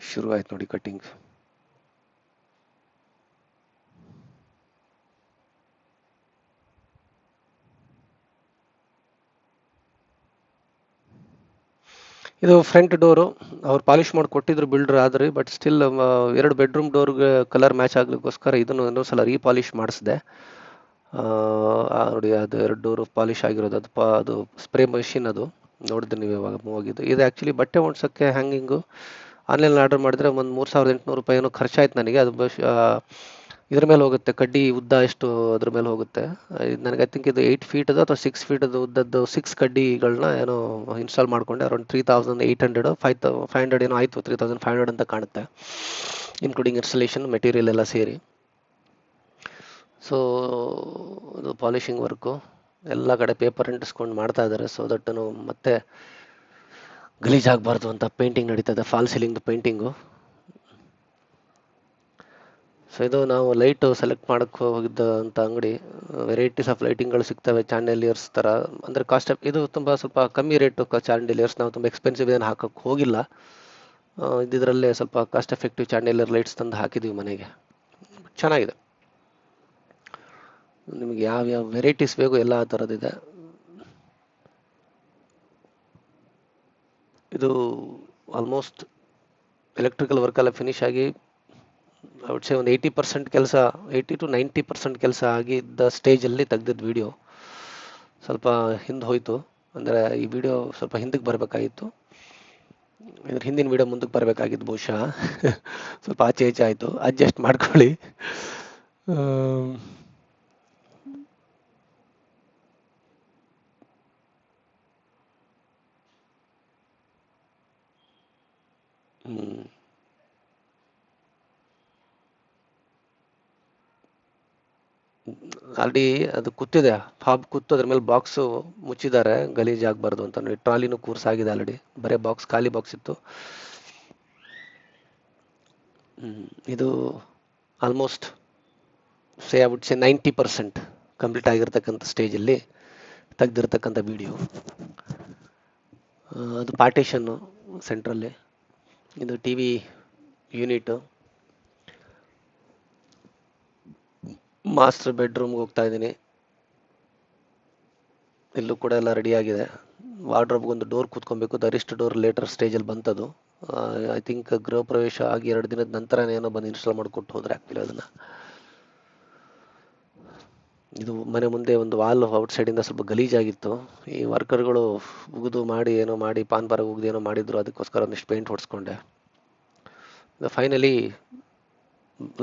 ಶುರು ಆಯ್ತು ನೋಡಿ ಕಟಿಂಗ್. ಇದು ಫ್ರಂಟ್ ಡೋರು ಅವ್ರು ಪಾಲಿಶ್ ಮಾಡಿ ಕೊಟ್ಟಿದ್ರು ಬಿಲ್ಡರ್ ಆದ್ರೆ ಬಟ್ ಸ್ಟಿಲ್ ಎರಡು ಬೆಡ್ರೂಮ್ ಡೋರ್ಗೆ ಕಲರ್ ಮ್ಯಾಚ್ ಆಗ್ಲಿಕ್ಕೋಸ್ಕರ ಇದನ್ನು ಇನ್ನೊಂದ್ಸಲ ರೀಪಾಲಿಶ್ ಮಾಡಿಸಿದೆ. ನೋಡಿ, ಅದು ಎರಡು ಡೋರು ಪಾಲಿಶ್ ಆಗಿರೋದು, ಅದು ಪಾ, ಅದು ಸ್ಪ್ರೇ ಮಷಿನ್ ಅದು. ನೋಡಿದ್ರೆ ನೀವು ಇವಾಗ ಮೂವ್ ಆಗಿದ್ದು. ಇದು ಆ್ಯಕ್ಚುಲಿ ಬಟ್ಟೆ ಒಣಸೋಕ್ಕೆ ಹ್ಯಾಂಗಿಂಗು ಆನ್ಲೈನಲ್ಲಿ ಆರ್ಡರ್ ಮಾಡಿದ್ರೆ ಒಂದು ಮೂರು ಸಾವಿರದ ಎಂಟುನೂರು ರೂಪಾಯಿ ಏನೋ ಖರ್ಚಾಯ್ತು ನನಗೆ. ಅದು ಇದ್ರ ಮೇಲೆ ಹೋಗುತ್ತೆ. ಕಡ್ಡಿ ಉದ್ದ ಎಷ್ಟು ಅದ್ರ ಮೇಲೆ ಹೋಗುತ್ತೆ. ಇದು ನನಗೆ ಐ ಥಿಂಕ್ ಇದು ಏಯ್ಟ್ ಫೀಟ್ ಅದು ಅಥವಾ ಸಿಕ್ಸ್ ಫೀಟ್ ಉದ್ದದ್ದು ಸಿಕ್ಸ್ ಕಡ್ಡಿಗಳನ್ನ ಏನೋ ಇನ್ಸ್ಟಾಲ್ ಮಾಡಿಕೊಂಡೆ. Around three thousand eight hundred five thou five hundred ಏನೋ ಆಯಿತು ತ್ರೀ ತೌಸಂಡ್ ಫೈವ್ ಹಂಡ್ರೆಡ್ ಅಂತ ಕಾಣುತ್ತೆ. ಇನ್ಕ್ಲೂಡಿಂಗ್ ಇನ್ಸ್ಟಲೇಷನ್ ಮೆಟೀರಿಯಲ್ ಎಲ್ಲ ಸೇರಿ. ಸೊ ಇದು ಪಾಲಿಶಿಂಗ್ ವರ್ಕು ಎಲ್ಲ ಕಡೆ ಪೇಪರ್ ಅಂಟಿಸ್ಕೊಂಡು ಮಾಡ್ತಾ ಇದ್ದಾರೆ. ಸೊ ದಟ್ ಮತ್ತೆ ಗಲೀಜಾಗಬಾರ್ದು ಅಂತ ಪೇಂಟಿಂಗ್ ನಡೀತದೆ ಫಾಲ್ ಸೀಲಿಂಗ್ ಪೇಂಟಿಂಗು ಸೊ ಇದು ನಾವು ಲೈಟು ಸೆಲೆಕ್ಟ್ ಮಾಡೋಕ್ಕೆ ಹೋಗಿದ್ದ ಅಂತ ಅಂಗಡಿ ವೆರೈಟೀಸ್ ಆಫ್ ಲೈಟಿಂಗ್ಗಳು ಸಿಗ್ತವೆ ಚಾಂಡೆಲಿಯರ್ಸ್ ಥರ ಅಂದರೆ ಕಾಸ್ಟ್ ಇದು ತುಂಬ ಸ್ವಲ್ಪ ಕಮ್ಮಿ ರೇಟು ಚಾಂಡೆಲಿಯರ್ಸ್ ನಾವು ತುಂಬ ಎಕ್ಸ್ಪೆನ್ಸಿವ್ ಏನು ಹಾಕೋಕ್ಕೆ ಹೋಗಿಲ್ಲ. ಇದರಲ್ಲೇ ಸ್ವಲ್ಪ ಕಾಸ್ಟ್ ಎಫೆಕ್ಟಿವ್ ಚಾಂಡೆಲಿಯರ್ ಲೈಟ್ಸ್ ತಂದು ಹಾಕಿದ್ದೀವಿ ಮನೆಗೆ. ಚೆನ್ನಾಗಿದೆ. ನಿಮಗೆ ಯಾವ ಯಾವ ವೆರೈಟೀಸ್ ಬೇಕು ಎಲ್ಲ ಆ ಥರದ್ದಿದೆ ಇದು ಆಲ್ಮೋಸ್ಟ್ ಎಲೆಕ್ಟ್ರಿಕಲ್ ವರ್ಕೆಲ್ಲ ಫಿನಿಶ್ ಆಗಿ ಔಟ್ ಸೇ ಒಂದು ಏಯ್ಟಿ ಪರ್ಸೆಂಟ್ ಕೆಲಸ ಏಯ್ಟಿ ಟು ನೈಂಟಿ ಪರ್ಸೆಂಟ್ ಕೆಲಸ ಆಗಿದ್ದ ಸ್ಟೇಜಲ್ಲಿ ತೆಗ್ದಿದ್ದು ವಿಡಿಯೋ ಸ್ವಲ್ಪ ಹಿಂದೆ ಹೋಯಿತು. ಅಂದರೆ ಈ ವಿಡಿಯೋ ಸ್ವಲ್ಪ ಹಿಂದಕ್ಕೆ ಬರಬೇಕಾಗಿತ್ತು. ಇದ್ರ ಹಿಂದಿನ ವಿಡಿಯೋ ಮುಂದಕ್ಕೆ ಬರಬೇಕಾಗಿತ್ತು ಬಹುಶಃ. ಸ್ವಲ್ಪ ಆಚೆ ಈಚೆ ಆಯಿತು. ಅಡ್ಜಸ್ಟ್ ಮಾಡ್ಕೊಳ್ಳಿ. ಆಲ್ರೆಡಿ ಅದು ಕೂತಿದೆ. ಫಾಬ್ ಕೂತು ಅದ್ರ ಮೇಲೆ ಬಾಕ್ಸು ಮುಚ್ಚಿದ್ದಾರೆ. ಗಲೀಜ್ ಆಗ್ಬಾರ್ದು ಅಂತ ನೋಡಿ. ಟ್ರಾಲಿನೂ ಕೂರ್ಸಾಗಿದೆ ಆಲ್ರೆಡಿ ಬರೀ ಬಾಕ್ಸ್ ಖಾಲಿ ಬಾಕ್ಸ್ ಇತ್ತು. ಇದು almost say I would say ninety percent complete ಆಗಿರ್ತಕ್ಕಂಥ ಸ್ಟೇಜಲ್ಲಿ ತೆಗ್ದಿರ್ತಕ್ಕಂಥ ವಿಡಿಯೋ ಅದು ಪಾರ್ಟೇಷನ್ನು ಸೆಂಟ್ರಲ್ಲಿ ಇದು ಟಿ ವಿ ಯೂನಿಟು. ಮಾಸ್ಟರ್ ಬೆಡ್ರೂಮ್ಗೆ ಹೋಗ್ತಾ ಇದ್ದೀನಿ. ಇಲ್ಲೂ ಕೂಡ ಎಲ್ಲ ರೆಡಿ ಆಗಿದೆ. ವಾರ್ಡ್ರೋಬ್ಗೆ ಒಂದು ಡೋರ್ ಕೂತ್ಕೊಬೇಕು. ದರಿಷ್ಟ್ ಡೋರ್ ಲೇಟರ್ ಸ್ಟೇಜಲ್ಲಿ ಬಂತದು. ಐ ಥಿಂಕ್ ಗೃಹ ಪ್ರವೇಶ ಆಗಿ ಎರಡು ದಿನದ ನಂತರ ಏನೋ ಬಂದು ಇನ್ಸ್ಟಾಲ್ ಮಾಡಿಕೊಟ್ಟು ಹೋದರೆ ಆಗ್ತಿಲ್ಲ ಅದನ್ನು. ಇದು ಮನೆ ಮುಂದೆ ಒಂದು ವಾಲ್ ಔಟ್ ಸೈಡಿಂದ ಸ್ವಲ್ಪ ಗಲೀಜಾಗಿತ್ತು. ಈ ವರ್ಕರ್ಗಳು ಉಗಿದು ಮಾಡಿ ಏನೋ ಮಾಡಿ, ಪಾನ್ ಪರ ಉಗಿದು ಏನೋ ಮಾಡಿದ್ರು, ಅದಕ್ಕೋಸ್ಕರ ಒಂದಿಷ್ಟು ಪೇಂಟ್ ಹೊಡ್ಸ್ಕೊಂಡೆ. ಫೈನಲಿ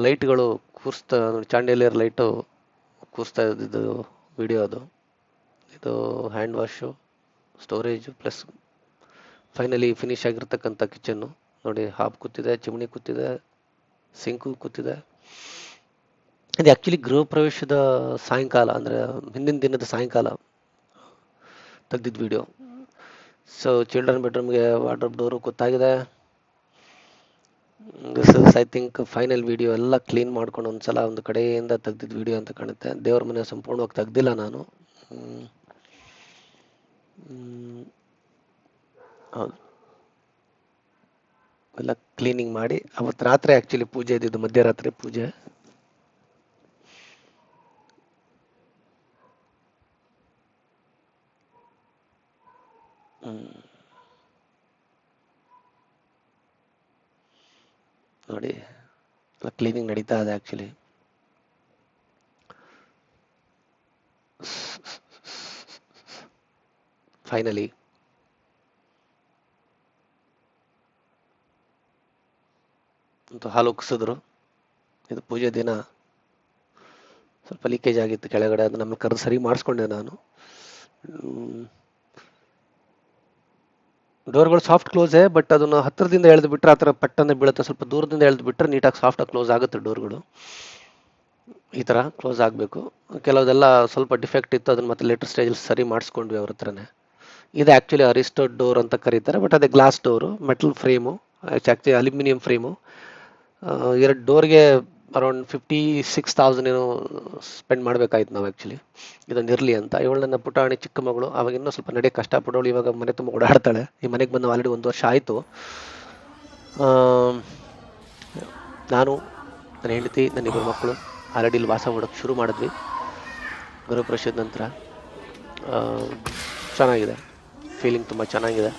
ಲೈಟ್ಗಳು ಕೂರಿಸ್ತಾ, ಚಾಂಡೇಲಿಯರ್ ಲೈಟು ಕೂರಿಸ್ತಾ ಇದ್ದಿದ್ದು ವಿಡಿಯೋ ಅದು. ಇದು hand wash storage plus finally finish ಆಗಿರ್ತಕ್ಕಂಥ ಕಿಚನ್ನು ನೋಡಿ ಹಾಬ್ ಕೂತಿದೆ ಚಿಮಣಿ ಕೂತಿದೆ ಸಿಂಕು ಕೂತಿದೆ. ಇದು ಆ್ಯಕ್ಚುಲಿ ಗೃಹ ಪ್ರವೇಶದ ಸಾಯಂಕಾಲ ಅಂದರೆ ಹಿಂದಿನ ದಿನದ ಸಾಯಂಕಾಲ ತೆಗ್ದಿದ್ದು ವಿಡಿಯೋ ಸೊ ಚಿಲ್ಡ್ರನ್ ಬೆಡ್ರೂಮ್ಗೆ ವಾರ್ಡ್ರೋಬ್ ಡೋರು ಗೊತ್ತಾಗಿದೆ. This is I think final video ಎಲ್ಲ ಕ್ಲೀನ್ ಮಾಡ್ಕೊಂಡು ಒಂದು ಸಲ ಒಂದು ಕಡೆಯಿಂದ ತೆಗ್ದಿದ್ದು ವಿಡಿಯೋ ಅಂತ ಕಾಣುತ್ತೆ. ದೇವ್ರ ಮನೆ ಸಂಪೂರ್ಣವಾಗಿ ತೆಗ್ದಿಲ್ಲ ನಾನು. ಹೌದು. ಎಲ್ಲ ಕ್ಲೀನಿಂಗ್ ಮಾಡಿ ಅವತ್ತು ರಾತ್ರಿ ಆ್ಯಕ್ಚುಲಿ ಪೂಜೆ ಇದ್ದಿದ್ದು ಮಧ್ಯರಾತ್ರಿ ಪೂಜೆ. ನೋಡಿ ಕ್ಲೀನಿಂಗ್ ನಡೀತಾ ಇದೆ ಆ್ಯಕ್ಚುಲಿ ಫೈನಲಿ ಅಂತ ಹಾಲು ಉಕ್ಸಿದ್ರು ಇದು ಪೂಜೆ ದಿನ. ಸ್ವಲ್ಪ ಲೀಕೇಜ್ ಆಗಿತ್ತು ಕೆಳಗಡೆ ಅದು ನಮ್ಮ ಕರೆದು ಸರಿ ಮಾಡಿಸ್ಕೊಂಡೆ ನಾನು. ಡೋರ್ಗಳು ಸಾಫ್ಟ್ ಕ್ಲೋಸ್ ಬಟ್ ಅದನ್ನು ಹತ್ತಿರದಿಂದ ಎಳೆದು ಬಿಟ್ಟರೆ ಆ ಥರ ಪಟ್ಟನೆ ಬೀಳುತ್ತೆ. ಸ್ವಲ್ಪ ದೂರದಿಂದ ಎಳೆದು ಬಿಟ್ಟರೆ ನೀಟಾಗಿ ಸಾಫ್ಟಾಗಿ ಕ್ಲೋಸ್ ಆಗುತ್ತೆ ಡೋರ್ಗಳು ಈ ಥರ ಕ್ಲೋಸ್ ಆಗಬೇಕು. ಕೆಲವೆಲ್ಲ ಸ್ವಲ್ಪ ಡಿಫೆಕ್ಟ್ ಇತ್ತು, ಅದನ್ನು ಮತ್ತೆ ಲೇಟರ್ ಸ್ಟೇಜಲ್ಲಿ ಸರಿ ಮಾಡಿಸ್ಕೊಂಡ್ವಿ ಅವ್ರ ಹತ್ರನೇ. ಇದು ಆ್ಯಕ್ಚುಲಿ ಅರಿಸ್ಟೋ ಡೋರ್ ಅಂತ ಕರೀತಾರೆ ಬಟ್ ಅದೇ glass door metal frame actually aluminium frame ಎರಡು ಡೋರ್ಗೆ ಅರೌಂಡ್ ಫಿಫ್ಟಿ ಸಿಕ್ಸ್ ತೌಸಂಡ್ ಏನೋ ಸ್ಪೆಂಡ್ ಮಾಡಬೇಕಾಯ್ತು ನಾವು ಆ್ಯಕ್ಚುಲಿ ಇದೊಂದು ಇರಲಿ ಅಂತ. ಇವಳು ನನ್ನ ಪುಟಾಣಿ ಚಿಕ್ಕ ಮಗಳು, ಅವಾಗ ಇನ್ನೂ ಸ್ವಲ್ಪ ನಡೆಯೋಕ್ಕೆ ಕಷ್ಟಪಡೋಳು ಇವಾಗ ಮನೆ ತುಂಬ ಓಡಾಡ್ತಾಳೆ. ಈ ಮನೆಗೆ ಬಂದು ಆಲ್ರೆಡಿ ಒಂದು ವರ್ಷ ಆಯಿತು. ನಾನು, ನನ್ನ ಹೆಂಡತಿ, ನನ್ನ ಇಬ್ಬರು ಮಕ್ಕಳು ಆಲ್ರೆಡಿ ಇಲ್ಲಿ ವಾಸ ಮಾಡೋಕ್ಕೆ ಶುರು ಮಾಡಿದ್ವಿ. ಗೃಹಪ್ರವೇಶದ ನಂತರ. ಚೆನ್ನಾಗಿದೆ. ಫೀಲಿಂಗ್ ತುಂಬ ಚೆನ್ನಾಗಿದೆ.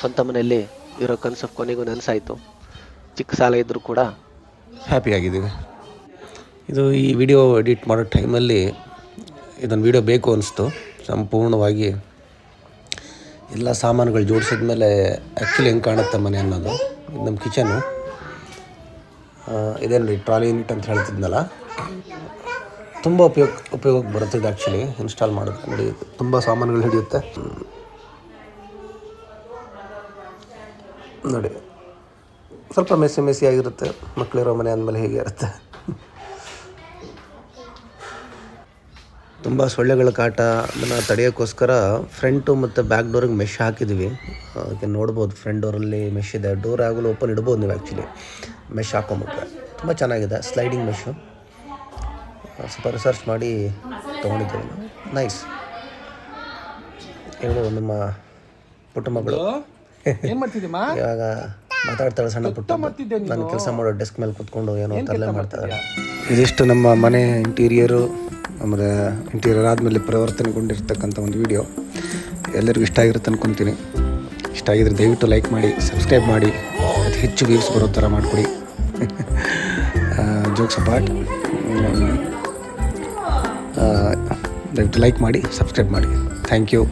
ಸ್ವಂತ ಮನೆಯಲ್ಲಿ ಇರೋ ಕನಸು ಕೊನೆಗೂ ನನಸಾಯಿತು. ಚಿಕ್ಕ ಸಾಲ ಇದ್ದರೂ ಕೂಡ ಹ್ಯಾಪಿ ಆಗಿದ್ದೀವಿ. ಇದು ಈ ವಿಡಿಯೋ ಎಡಿಟ್ ಮಾಡೋ ಟೈಮಲ್ಲಿ ಇದೊಂದು ವಿಡಿಯೋ ಬೇಕು ಅನಿಸ್ತು. ಸಂಪೂರ್ಣವಾಗಿ ಎಲ್ಲ ಸಾಮಾನುಗಳು ಜೋಡಿಸಿದ ಮೇಲೆ ಆ್ಯಕ್ಚುಲಿ ಹೆಂಗೆ ಕಾಣುತ್ತೆ ಮನೆ ಅನ್ನೋದು. ಇದು ನಮ್ಮ ಕಿಚನು ಇದೇನು ರೀ ಟ್ರಾಲಿ ಯೂನಿಟ್ ಅಂತ ಹೇಳ್ತಿದ್ನಲ್ಲ? ತುಂಬ ಉಪಯೋಗ, ಉಪಯೋಗಕ್ಕೆ ಬರುತ್ತೆ ಆ್ಯಕ್ಚುಲಿ ಇನ್ಸ್ಟಾಲ್ ಮಾಡೋದು. ನೋಡಿ, ತುಂಬ ಸಾಮಾನುಗಳು ಹಿಡಿಯುತ್ತೆ. ನೋಡಿ. ಸ್ವಲ್ಪ ಮೆಸ್ಸಿ ಮೆಸ್ಸಿ ಆಗಿರುತ್ತೆ. ಮಕ್ಕಳಿರೋ ಮನೆ ಅಂದಮೇಲೆ ಹೇಗೆ ಇರುತ್ತೆ. ತುಂಬ ಸೊಳ್ಳೆಗಳ ಕಾಟ ಅದನ್ನು ತಡೆಯೋಕ್ಕೋಸ್ಕರ ಫ್ರಂಟು ಮತ್ತು ಬ್ಯಾಕ್ ಡೋರಿಗೆ ಮೆಶ್ ಹಾಕಿದ್ವಿ. ಅದಕ್ಕೆ ನೋಡ್ಬೋದು ಫ್ರಂಟ್ ಡೋರಲ್ಲಿ ಮೆಶ್ ಇದೆ. ಡೋರ್ ಆಗಲು ಓಪನ್ ಇಡ್ಬೋದು ನೀವು ಆ್ಯಕ್ಚುಲಿ ಮೆಶ್ ಹಾಕೊಂಬಿಟ್ರೆ ತುಂಬ ಚೆನ್ನಾಗಿದೆ. ಸ್ಲೈಡಿಂಗ್ ಮೆಶು ಸ್ವಲ್ಪ ರಿಸರ್ಚ್ ಮಾಡಿ ತೊಗೊಂಡಿದ್ದೀವಿ ನಾವು. ನೈಸ್ ಹೇಳು ನಮ್ಮ ಕುಟುಂಬಗಳು. ಇವಾಗ ಮಾತಾಡ್ತಾಳೆ ಸಣ್ಣ ಪುಟ್ಟ ನಾನು ಕೆಲಸ ಮಾಡೋ ಡೆಸ್ಕ್ ಮೇಲೆ ಕುತ್ಕೊಂಡು ಏನೋ ಮಾಡ್ತಾ ಮಾಡ್ತಾಳೆ ಇದಿಷ್ಟು ನಮ್ಮ ಮನೆ ಇಂಟೀರಿಯರು ಆಮೇಲೆ ಇಂಟೀರಿಯರ್ ಆದಮೇಲೆ ಪರಿವರ್ತನೆಗೊಂಡಿರ್ತಕ್ಕಂಥ ಒಂದು ವಿಡಿಯೋ. ಎಲ್ಲರಿಗೂ ಇಷ್ಟ ಆಗಿರುತ್ತೆ ಅನ್ಕೊತೀನಿ. ಇಷ್ಟ ಆಗಿದ್ರೆ ದಯವಿಟ್ಟು ಲೈಕ್ ಮಾಡಿ ಸಬ್ಸ್ಕ್ರೈಬ್ ಮಾಡಿ. ಅತಿ ಹೆಚ್ಚು ವ್ಯೂಸ್ ಬರೋ ಥರ ಮಾಡಿಕೊಡಿ. ಜೋಕ್ಸ್ ಅಪಾರ್ಟ್ ದಯವಿಟ್ಟು ಲೈಕ್ ಮಾಡಿ ಸಬ್ಸ್ಕ್ರೈಬ್ ಮಾಡಿ. Thank you